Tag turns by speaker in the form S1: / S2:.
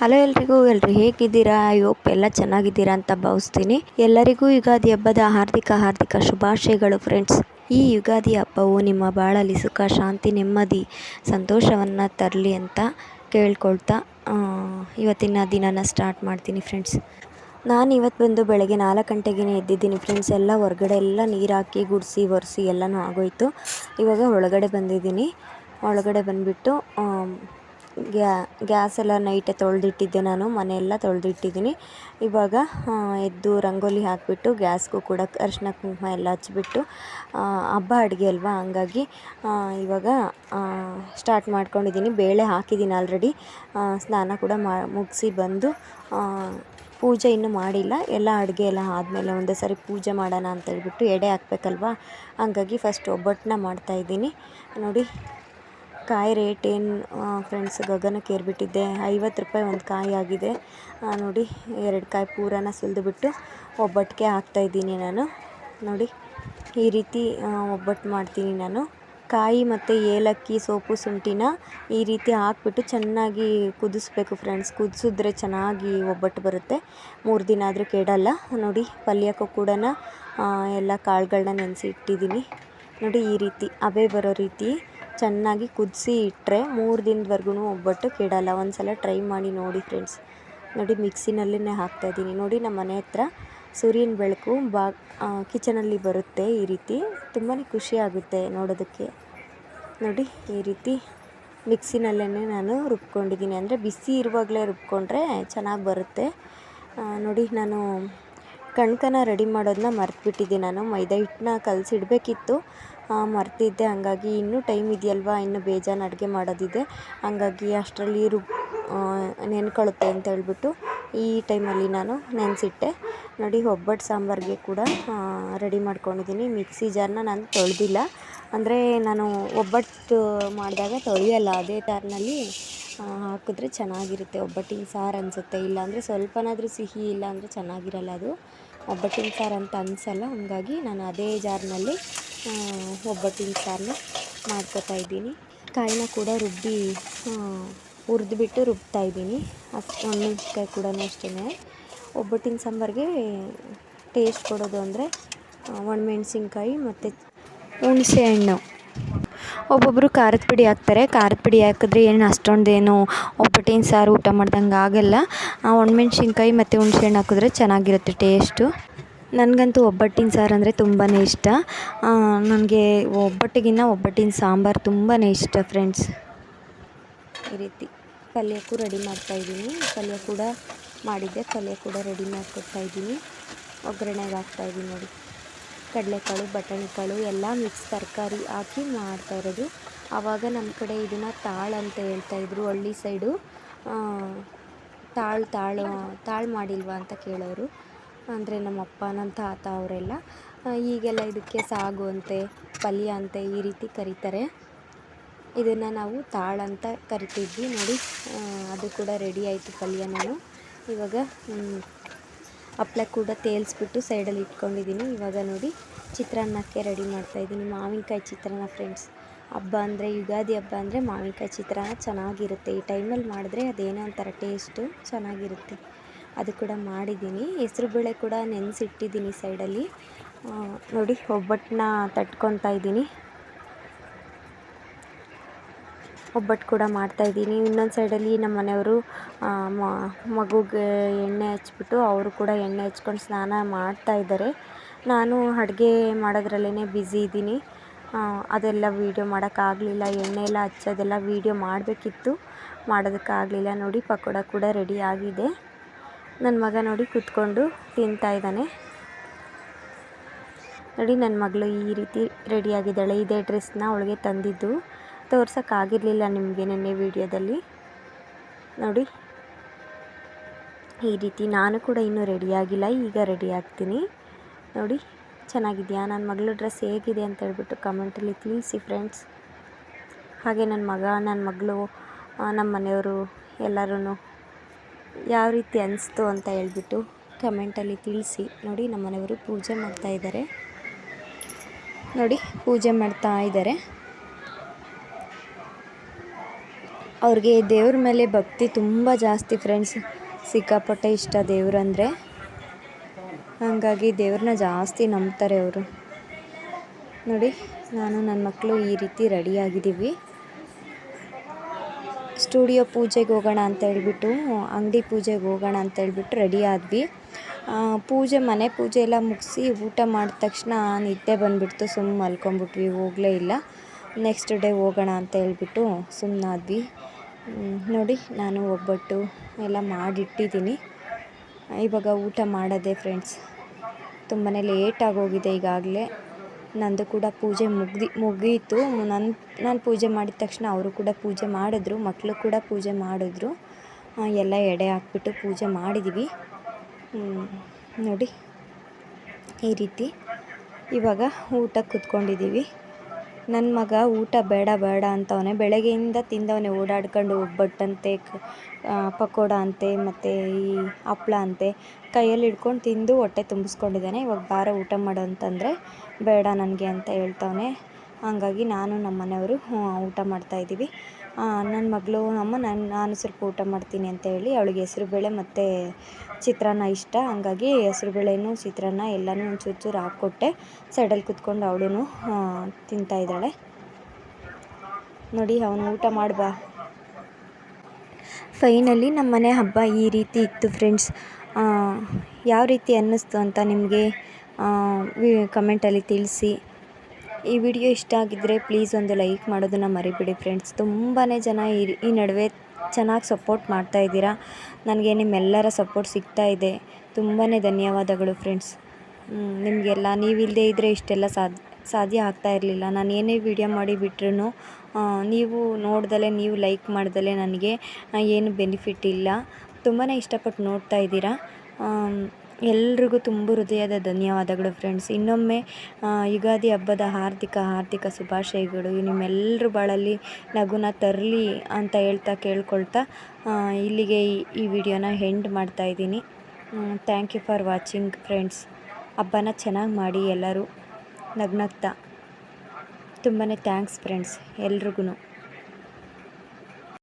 S1: Hello ಎಲ್ರಿಗೂ, ಎಲ್ರು ಹೇಗಿದ್ದೀರಾ? ಹೋಪ್ ಎಲ್ಲ ಚೆನ್ನಾಗಿದ್ದೀರಾ ಅಂತ ಭಾವಿಸ್ತೀನಿ. ಎಲ್ಲರಿಗೂ ಯುಗಾದಿ ಹಬ್ಬದ ಹಾರ್ದಿಕ ಹಾರ್ದಿಕ ಶುಭಾಶಯಗಳು ಫ್ರೆಂಡ್ಸ್ ಈ ಯುಗಾದಿ ಹಬ್ಬವು ನಿಮ್ಮ ಬಾಳಲ್ಲಿ ಸುಖ, ಶಾಂತಿ, ನೆಮ್ಮದಿ, ಸಂತೋಷವನ್ನು ತರಲಿ ಅಂತ ಕೇಳ್ಕೊಳ್ತಾ ಇವತ್ತಿನ ದಿನನ ಸ್ಟಾರ್ಟ್ ಮಾಡ್ತೀನಿ ಫ್ರೆಂಡ್ಸ್ ನಾನು ಇವತ್ತು ಬಂದು ಬೆಳಗ್ಗೆ ನಾಲ್ಕು ಗಂಟೆಗೇ ಎದ್ದಿದ್ದೀನಿ ಫ್ರೆಂಡ್ಸ್ ಎಲ್ಲ ಹೊರಗಡೆ ಎಲ್ಲ ನೀರು ಹಾಕಿ, ಗುಡಿಸಿ, ಒರೆಸಿ ಎಲ್ಲನೂ ಆಗೋಯ್ತು. ಇವಾಗ ಒಳಗಡೆ ಬಂದಿದ್ದೀನಿ. ಒಳಗಡೆ ಬಂದುಬಿಟ್ಟು ಗ್ಯಾ ಗ್ಯಾಸ್ ಎಲ್ಲ ನೈಟೇ ತೊಳೆದಿಟ್ಟಿದ್ದೆ ನಾನು, ಮನೆಯೆಲ್ಲ ತೊಳೆದಿಟ್ಟಿದ್ದೀನಿ. ಇವಾಗ ಎದ್ದು ರಂಗೋಲಿ ಹಾಕಿಬಿಟ್ಟು, ಗ್ಯಾಸ್ಗೂ ಕೂಡ ಅರಿಶಿನ ಕುಂಕುಮ ಎಲ್ಲ ಹಚ್ಚಿಬಿಟ್ಟು ಹಬ್ಬ ಅಡುಗೆ ಅಲ್ವಾ? ಹಂಗಾಗಿ ಇವಾಗ ಸ್ಟಾರ್ಟ್ ಮಾಡ್ಕೊಂಡಿದ್ದೀನಿ. ಬೇಳೆ ಹಾಕಿದ್ದೀನಿ ಆಲ್ರೆಡಿ ಸ್ನಾನ ಕೂಡ ಮಾ, ಮುಗಿಸಿ ಬಂದು ಪೂಜೆ ಇನ್ನೂ ಮಾಡಿಲ್ಲ. ಎಲ್ಲ ಅಡುಗೆ ಎಲ್ಲ ಆದಮೇಲೆ ಒಂದೇ ಸಾರಿ ಪೂಜೆ ಮಾಡೋಣ ಅಂತ ಹೇಳ್ಬಿಟ್ಟು ಎಡೆ ಹಾಕ್ಬೇಕಲ್ವಾ? ಹಂಗಾಗಿ ಫಸ್ಟ್ ಒಬ್ಬಟ್ಟನ್ನ ಮಾಡ್ತಾಯಿದ್ದೀನಿ ನೋಡಿ ಕಾಯಿ ರೇಟ್ ಏನು ಫ್ರೆಂಡ್ಸ್ ಗಗನಕ್ಕೆ ಏರಿಬಿಟ್ಟಿದೆ ಐವತ್ತು ರೂಪಾಯಿ ಒಂದು ಕಾಯಿ ಆಗಿದೆ. ನೋಡಿ, ಎರಡು ಕಾಯಿ ಪೂರನ ಸುಲಿದುಬಿಟ್ಟು ಒಬ್ಬಟ್ಟಿಗೆ ಹಾಕ್ತಾಯಿದ್ದೀನಿ ನಾನು. ನೋಡಿ, ಈ ರೀತಿ ಒಬ್ಬಟ್ಟು ಮಾಡ್ತೀನಿ ನಾನು. ಕಾಯಿ ಮತ್ತು ಏಲಕ್ಕಿ, ಸೋಪು, ಶುಂಠಿನ ಈ ರೀತಿ ಹಾಕ್ಬಿಟ್ಟು ಚೆನ್ನಾಗಿ ಕುದಿಸ್ಬೇಕು ಫ್ರೆಂಡ್ಸ್ ಕುದಿಸಿದ್ರೆ ಚೆನ್ನಾಗಿ ಒಬ್ಬಟ್ಟು ಬರುತ್ತೆ. ಮೂರು ದಿನ ಆದರೂ ಕೆಡಲ್ಲ. ನೋಡಿ, ಪಲ್ಯಕ್ಕೂ ಕೂಡ ಎಲ್ಲ ಕಾಳುಗಳನ್ನ ನೆನೆಸಿ ಇಟ್ಟಿದ್ದೀನಿ ನೋಡಿ, ಈ ರೀತಿ ಅಬೆ ಬರೋ ರೀತಿ. ಚೆನ್ನಾಗಿ ಕುದಿಸಿ ಇಟ್ಟರೆ ಮೂರು ದಿನದವರೆಗೂ ಒಬ್ಬಟ್ಟು ಕೆಡಲ್ಲ. ಒಂದು ಸಲ ಟ್ರೈ ಮಾಡಿ ನೋಡಿ ಫ್ರೆಂಡ್ಸ್ ನೋಡಿ ಮಿಕ್ಸಿನಲ್ಲೇ ಹಾಕ್ತಾಯಿದ್ದೀನಿ ನೋಡಿ, ನಮ್ಮ ಮನೆ ಹತ್ರ ಸೂರ್ಯನ ಬೆಳಕು ಬಾ ಕಿಚನಲ್ಲಿ ಬರುತ್ತೆ ಈ ರೀತಿ. ತುಂಬಾ ಖುಷಿ ಆಗುತ್ತೆ ನೋಡೋದಕ್ಕೆ. ನೋಡಿ, ಈ ರೀತಿ ಮಿಕ್ಸಿನಲ್ಲೇ ನಾನು ರುಬ್ಕೊಂಡಿದ್ದೀನಿ. ಅಂದರೆ ಬಿಸಿ ಇರುವಾಗಲೇ ರುಬ್ಕೊಂಡ್ರೆ ಚೆನ್ನಾಗಿ ಬರುತ್ತೆ. ನೋಡಿ, ನಾನು ಕಣ್ಕನ ರೆಡಿ ಮಾಡೋದನ್ನ ಮರ್ತುಬಿಟ್ಟಿದ್ದೀನಿ. ನಾನು ಮೈದಾ ಹಿಟ್ಟನ್ನ ಕಲಸಿಡ್ಬೇಕಿತ್ತು. ಮರ್ತಿದ್ದೆ. ಹಂಗಾಗಿ ಇನ್ನೂ ಟೈಮ್ ಇದೆಯಲ್ವ? ಇನ್ನು ಬೇಜಾನು ಅಡುಗೆ ಮಾಡೋದಿದೆ. ಹಂಗಾಗಿ ಅಷ್ಟರಲ್ಲಿ ರುಬ್ ನೆನ್ಕೊಳ್ಳುತ್ತೆ ಅಂತ ಹೇಳ್ಬಿಟ್ಟು ಈ ಟೈಮಲ್ಲಿ ನಾನು ನೆನೆಸಿಟ್ಟೆ. ನೋಡಿ, ಒಬ್ಬಟ್ಟು ಸಾಂಬಾರಿಗೆ ಕೂಡ ರೆಡಿ ಮಾಡ್ಕೊಂಡಿದ್ದೀನಿ. ಮಿಕ್ಸಿ ಜಾರನ್ನ ನಾನು ತೊಳೆದಿಲ್ಲ. ಅಂದರೆ ನಾನು ಒಬ್ಬಟ್ಟು ಮಾಡಿದಾಗ ತೊಳೆಯಲ್ಲ, ಅದೇ ಜಾರ್ನಲ್ಲಿ ಹಾಕಿದ್ರೆ ಚೆನ್ನಾಗಿರುತ್ತೆ. ಒಬ್ಬಟ್ಟಿನ ಸಾರು ಅನಿಸುತ್ತೆ. ಇಲ್ಲಾಂದರೆ ಸ್ವಲ್ಪನಾದರೂ ಸಿಹಿ ಇಲ್ಲ ಅಂದರೆ ಚೆನ್ನಾಗಿರಲ್ಲ ಅದು. ಒಬ್ಬಟ್ಟಿನ ಸಾರು ಅಂತ ಅನಿಸಲ್ಲ. ಹಂಗಾಗಿ ನಾನು ಅದೇ ಜಾರ್ನಲ್ಲಿ ಒಬ್ಬಟ್ಟಿನ ಸಾರನ್ನ ಮಾಡ್ಕೋತಾ ಇದ್ದೀನಿ. ಕಾಯಿನ ಕೂಡ ರುಬ್ಬಿ ಹುರಿದ್ಬಿಟ್ಟು ರುಬ್ತಾ ಇದ್ದೀನಿ. ಅಷ್ಟು ಒಣಮೆಣ್ಸಿನ್ಕಾಯಿ ಕೂಡ ಅಷ್ಟೇ ಒಬ್ಬಟ್ಟಿನ ಸಾಂಬಾರಿಗೆ ಟೇಸ್ಟ್ ಕೊಡೋದು ಅಂದರೆ ಒಣಮೆಣಸಿನ್ಕಾಯಿ ಮತ್ತು ಹುಣಸೆ ಹಣ್ಣು ಒಬ್ಬೊಬ್ಬರು ಖಾರದ ಪುಡಿ ಹಾಕ್ತಾರೆ. ಖಾರದ ಪುಡಿ ಹಾಕಿದ್ರೆ ಏನು ಅಷ್ಟೊಂದೇನು ಒಬ್ಬಟ್ಟಿನ ಸಾರು ಊಟ ಮಾಡ್ದಂಗೆ ಆಗಲ್ಲ. ಒಣಮೆಣ್ಸಿನ್ಕಾಯಿ ಮತ್ತು ಹುಣಸೆ ಹಣ್ಣು ಹಾಕಿದ್ರೆ ಚೆನ್ನಾಗಿರುತ್ತೆ ಟೇಸ್ಟು. ನನಗಂತೂ ಒಬ್ಬಟ್ಟಿನ ಸಾರು ಅಂದರೆ ತುಂಬಾ ಇಷ್ಟ. ನನಗೆ ಒಬ್ಬಟ್ಟಿಗಿನ್ನ ಒಬ್ಬಟ್ಟಿನ ಸಾಂಬಾರು ತುಂಬಾ ಇಷ್ಟ ಫ್ರೆಂಡ್ಸ್. ಈ ರೀತಿ ಪಲ್ಯಕ್ಕೂ ರೆಡಿ ಮಾಡ್ತಾಯಿದ್ದೀನಿ ಪಲ್ಯ ಕೂಡ ಮಾಡಿದ್ದೆ ಪಲ್ಯ ಕೂಡ ರೆಡಿ ಮಾಡಿಕೊಡ್ತಾ ಇದ್ದೀನಿ. ಒಗ್ಗರಣೆಗೆ ಹಾಕ್ತಾಯಿದ್ದೀನಿ ನೋಡಿ. ಕಡಲೆಕಾಳು, ಬಟಾಣಿಕಾಳು ಎಲ್ಲ ಮಿಕ್ಸ್ ತರಕಾರಿ ಹಾಕಿ ಮಾಡ್ತಾ ಇರೋದು. ಆವಾಗ ನಮ್ಮ ಕಡೆ ಇದನ್ನು ತಾಳು ಅಂತ ಹೇಳ್ತಾಯಿದ್ರು ಹಳ್ಳಿ ಸೈಡು. ತಾಳು ತಾಳು ತಾಳು ಮಾಡಿಲ್ವಾ ಅಂತ ಕೇಳೋರು. ಅಂದರೆ ನಮ್ಮ ಅಪ್ಪ ನನ್ನ ತಾತ ಅವರೆಲ್ಲ ಈಗೆಲ್ಲ ಇದಕ್ಕೆ ಸಾಗು ಅಂತೆ, ಪಲ್ಯ ಅಂತೆ ಈ ರೀತಿ ಕರೀತಾರೆ. ಇದನ್ನು ನಾವು ತಾಳ ಅಂತ ಕರಿತಿದ್ವಿ. ನೋಡಿ ಅದು ಕೂಡ ರೆಡಿ ಆಯಿತು ಪಲ್ಯ ನಾನು. ಇವಾಗ ಹಪ್ಳ ಕೂಡ ತೇಲ್ಸ್ಬಿಟ್ಟು ಸೈಡಲ್ಲಿ ಇಟ್ಕೊಂಡಿದ್ದೀನಿ ಇವಾಗ ನೋಡಿ, ಚಿತ್ರಾನ್ನಕ್ಕೆ ರೆಡಿ ಮಾಡ್ತಾಯಿದ್ದೀನಿ ಮಾವಿನಕಾಯಿ ಚಿತ್ರಾನ್ನ ಫ್ರೆಂಡ್ಸ್ ಹಬ್ಬ ಅಂದರೆ, ಯುಗಾದಿ ಹಬ್ಬ ಅಂದರೆ ಮಾವಿನಕಾಯಿ ಚಿತ್ರಾನ್ನ ಚೆನ್ನಾಗಿರುತ್ತೆ. ಈ ಟೈಮಲ್ಲಿ ಮಾಡಿದ್ರೆ ಅದೇನೋ ಒಂಥರ ಟೇಸ್ಟು ಚೆನ್ನಾಗಿರುತ್ತೆ. ಅದು ಕೂಡ ಮಾಡಿದ್ದೀನಿ. ಹೆಸ್ರುಬೇಳೆ ಕೂಡ ನೆನೆಸಿಟ್ಟಿದ್ದೀನಿ ಸೈಡಲ್ಲಿ. ನೋಡಿ ಒಬ್ಬಟ್ಟನ್ನ ತಟ್ಕೊತಾ ಇದ್ದೀನಿ. ಒಬ್ಬಟ್ಟು ಕೂಡ ಮಾಡ್ತಾಯಿದ್ದೀನಿ ಇನ್ನೊಂದು ಸೈಡಲ್ಲಿ ನಮ್ಮ ಮನೆಯವರು ಮಗುಗೆ ಎಣ್ಣೆ ಹಚ್ಬಿಟ್ಟು ಅವರು ಕೂಡ ಎಣ್ಣೆ ಹಚ್ಕೊಂಡು ಸ್ನಾನ ಮಾಡ್ತಾ ಇದ್ದಾರೆ. ನಾನು ಅಡುಗೆ ಮಾಡೋದ್ರಲ್ಲೇ ಬ್ಯುಸಿ ಇದ್ದೀನಿ. ಅದೆಲ್ಲ ವೀಡಿಯೋ ಮಾಡೋಕ್ಕಾಗಲಿಲ್ಲ. ಎಣ್ಣೆ ಎಲ್ಲ ಹಚ್ಚೋದೆಲ್ಲ ವೀಡಿಯೋ ಮಾಡಬೇಕಿತ್ತು. ಮಾಡೋದಕ್ಕಾಗಲಿಲ್ಲ. ನೋಡಿ, ಪಕೋಡ ಕೂಡ ರೆಡಿ ಆಗಿದೆ. ನನ್ನ ಮಗ ನೋಡಿ ಕೂತ್ಕೊಂಡು ತಿಂತಾ ಇದ್ದಾನೆ. ನೋಡಿ ನನ್ನ ಮಗಳು ಈ ರೀತಿ ರೆಡಿಯಾಗಿದ್ದಾಳೆ ಇದೇ ಡ್ರೆಸ್ನ ಅವಳಿಗೆ ತಂದಿದ್ದು. ತೋರ್ಸೋಕ್ಕಾಗಿರಲಿಲ್ಲ ನಿಮಗೆ ನೆನ್ನೆ ವಿಡಿಯೋದಲ್ಲಿ ನೋಡಿ, ಈ ರೀತಿ ನಾನು ಕೂಡ ಇನ್ನೂ ರೆಡಿಯಾಗಿಲ್ಲ ಈಗ ರೆಡಿ ಆಗ್ತೀನಿ. ನೋಡಿ, ಚೆನ್ನಾಗಿದೆಯಾ? ನನ್ನ ಮಗಳು ಡ್ರೆಸ್ ಹೇಗಿದೆ ಅಂತ ಹೇಳ್ಬಿಟ್ಟು ಕಮೆಂಟಲ್ಲಿ ತಿಳಿಸಿ ಫ್ರೆಂಡ್ಸ್ ಹಾಗೆ ನನ್ನ ಮಗ, ನನ್ನ ಮಗಳು ನಮ್ಮ ಮನೆಯವರು ಎಲ್ಲರೂ ಯಾವ ರೀತಿ ಅನಿಸ್ತು ಅಂತ ಹೇಳ್ಬಿಟ್ಟು ಕಮೆಂಟಲ್ಲಿ ತಿಳಿಸಿ. ನೋಡಿ ನಮ್ಮ ಮನೆಯವರು ಪೂಜೆ ಮಾಡ್ತಾ ಇದ್ದಾರೆ. ನೋಡಿ, ಪೂಜೆ ಮಾಡ್ತಾ ಇದ್ದಾರೆ. ಅವ್ರಿಗೆ ದೇವ್ರ ಮೇಲೆ ಭಕ್ತಿ ತುಂಬ ಜಾಸ್ತಿ ಫ್ರೆಂಡ್ಸ್ ಸಿಕ್ಕಾಪಟ್ಟೆ ಇಷ್ಟ ದೇವ್ರಂದರೆ. ಹಾಗಾಗಿ ದೇವ್ರನ್ನ ಜಾಸ್ತಿ ನಂಬ್ತಾರೆ ಅವರು. ನೋಡಿ, ನಾನು ನನ್ನ ಮಕ್ಕಳು ಈ ರೀತಿ ರೆಡಿಯಾಗಿದ್ದೀವಿ ಸ್ಟುಡಿಯೋ ಪೂಜೆಗೆ ಹೋಗೋಣ ಅಂತ ಹೇಳ್ಬಿಟ್ಟು, ಅಂಗಡಿ ಪೂಜೆಗೆ ಹೋಗೋಣ ಅಂತ ಹೇಳ್ಬಿಟ್ಟು ರೆಡಿ ಆದ್ವಿ. ಪೂಜೆ, ಮನೆ ಪೂಜೆ ಎಲ್ಲ ಮುಗಿಸಿ ಊಟ ಮಾಡಿದ ತಕ್ಷಣ ನಿದ್ದೆ ಬಂದುಬಿಡ್ತು. ಸುಮ್ಮನೆ ಮಲ್ಕೊಂಬಿಟ್ವಿ ಹೋಗಲೇ ಇಲ್ಲ. ನೆಕ್ಸ್ಟ್ ಡೇ ಹೋಗೋಣ ಅಂತ ಹೇಳ್ಬಿಟ್ಟು ಸುಮ್ಮನಾದ್ವಿ ನೋಡಿ, ನಾನು ಒಬ್ಬಟ್ಟು ಎಲ್ಲ ಮಾಡಿಟ್ಟಿದ್ದೀನಿ. ಇವಾಗ ಊಟ ಮಾಡೋದೆ ಫ್ರೆಂಡ್ಸ್ ತುಂಬಾ ಲೇಟಾಗಿ ಹೋಗಿದೆ ಈಗಾಗಲೇ. ನಂದು ಕೂಡ ಪೂಜೆ ಮುಗ್ದು, ಮುಗೀತು. ನನ್ನ ನಾನು ಪೂಜೆ ಮಾಡಿದ ತಕ್ಷಣ ಅವರು ಕೂಡ ಪೂಜೆ ಮಾಡಿದ್ರು ಮಕ್ಕಳು ಕೂಡ ಪೂಜೆ ಮಾಡಿದ್ರು. ಎಲ್ಲ ಎಡೆ ಹಾಕ್ಬಿಟ್ಟು ಪೂಜೆ ಮಾಡಿದ್ದೀವಿ ನೋಡಿ ಈ ರೀತಿ ಇವಾಗ ಊಟಕ್ಕೆ ಕುತ್ಕೊಂಡಿದ್ದೀವಿ ನನ್ನ ಮಗ ಊಟ ಬೇಡ ಬೇಡ ಅಂತವ್ನೆ, ಬೆಳಗ್ಗೆಯಿಂದ ತಿಂದವನೆ ಓಡಾಡ್ಕೊಂಡು ಒಬ್ಬಟ್ಟಂತೆ ಪಕೋಡ ಅಂತೆ, ಮತ್ತು ಈ ಹಪ್ಳ ಅಂತೆ, ಕೈಯಲ್ಲಿ ಹಿಡ್ಕೊಂಡು ತಿಂದು ಹೊಟ್ಟೆ ತುಂಬಿಸ್ಕೊಂಡಿದ್ದಾನೆ. ಇವಾಗ ಬಾರ ಊಟ ಮಾಡು ಅಂತಂದರೆ ಬೇಡ ನನಗೆ ಅಂತ ಹೇಳ್ತವ್ನೆ. ಹಾಗಾಗಿ ನಾನು ನಮ್ಮ ಮನೆಯವರು ಊಟ ಮಾಡ್ತಾಯಿದ್ದೀವಿ ನನ್ನ ಮಗಳು, ಅಮ್ಮ ನಾನು ನಾನು ಸ್ವಲ್ಪ ಊಟ ಮಾಡ್ತೀನಿ ಅಂತ ಹೇಳಿ ಅವಳಿಗೆ ಹೆಸ್ರುಬೇಳೆ ಮತ್ತು ಚಿತ್ರಾನ್ನ ಇಷ್ಟ. ಹಂಗಾಗಿ ಹೆಸ್ರುಬೇಳೆನೂ ಚಿತ್ರಾನ್ನ ಎಲ್ಲನೂ ಒಂಚೂರು ಚೂರು ಹಾಕ್ಕೊಟ್ಟೆ. ಸೈಡಲ್ಲಿ ಕುತ್ಕೊಂಡು ಅವಳು ತಿಂತಾಯಿದ್ದಾಳೆ ನೋಡಿ, ಅವನು ಊಟ ಮಾಡ್ಬಾ ಫೈನಲಿ ನಮ್ಮ ಮನೆ ಹಬ್ಬ ಈ ರೀತಿ ಇತ್ತು ಫ್ರೆಂಡ್ಸ್. ಯಾವ ರೀತಿ ಅನ್ನಿಸ್ತು ಅಂತ ನಿಮಗೆ ಕಮೆಂಟಲ್ಲಿ ತಿಳಿಸಿ. ಈ ವಿಡಿಯೋ ಇಷ್ಟ ಆಗಿದ್ದರೆ ಪ್ಲೀಸ್ ಒಂದು ಲೈಕ್ ಮಾಡೋದನ್ನು ಮರಿಬೇಡಿ ಫ್ರೆಂಡ್ಸ್. ತುಂಬಾ ಜನ ಈ ನಡುವೆ ಚೆನ್ನಾಗಿ ಸಪೋರ್ಟ್ ಮಾಡ್ತಾ ಇದ್ದೀರಾ. ನನಗೆ ನಿಮ್ಮೆಲ್ಲರ ಸಪೋರ್ಟ್ ಸಿಗ್ತಾ ಇದೆ. ತುಂಬಾ ಧನ್ಯವಾದಗಳು ಫ್ರೆಂಡ್ಸ್. ನಿಮಗೆಲ್ಲ ನೀವಿಲ್ಲದೆ ಇದ್ದರೆ ಇಷ್ಟೆಲ್ಲ ಸಾಧ್ಯ ಸಾಧ್ಯ ಆಗ್ತಾ ಇರಲಿಲ್ಲ. ನಾನು ಏನೇ ವಿಡಿಯೋ ಮಾಡಿ ಬಿಟ್ರೂ ನೀವು ನೋಡ್ದಲೇ, ನೀವು ಲೈಕ್ ಮಾಡ್ದಲೇ ನನಗೆ ಏನು ಬೆನಿಫಿಟ್ ಇಲ್ಲ. ತುಂಬಾ ಇಷ್ಟಪಟ್ಟು ನೋಡ್ತಾ ಇದ್ದೀರಾ. ಎಲ್ರಿಗೂ ತುಂಬ ಹೃದಯದ ಧನ್ಯವಾದಗಳು ಫ್ರೆಂಡ್ಸ್. ಇನ್ನೊಮ್ಮೆ ಯುಗಾದಿ ಹಬ್ಬದ ಹಾರ್ದಿಕ ಹಾರ್ದಿಕ ಶುಭಾಶಯಗಳು. ನಿಮ್ಮೆಲ್ಲರ ಬಾಳಲ್ಲಿ ನಗುನ ತರಲಿ ಅಂತ ಹೇಳ್ತಾ ಕೇಳ್ಕೊಳ್ತಾ ಇಲ್ಲಿಗೆ ಈ ವಿಡಿಯೋನ ಹೆಂಡ್ ಮಾಡ್ತಾ ಇದ್ದೀನಿ. Thank you for watching friends. ಹಬ್ಬನ ಚೆನ್ನಾಗಿ ಮಾಡಿ ಎಲ್ಲರೂ ನಗ್ನಗ್ತಾ. ತುಂಬಾ ಥ್ಯಾಂಕ್ಸ್ ಫ್ರೆಂಡ್ಸ್ ಎಲ್ರಿಗೂ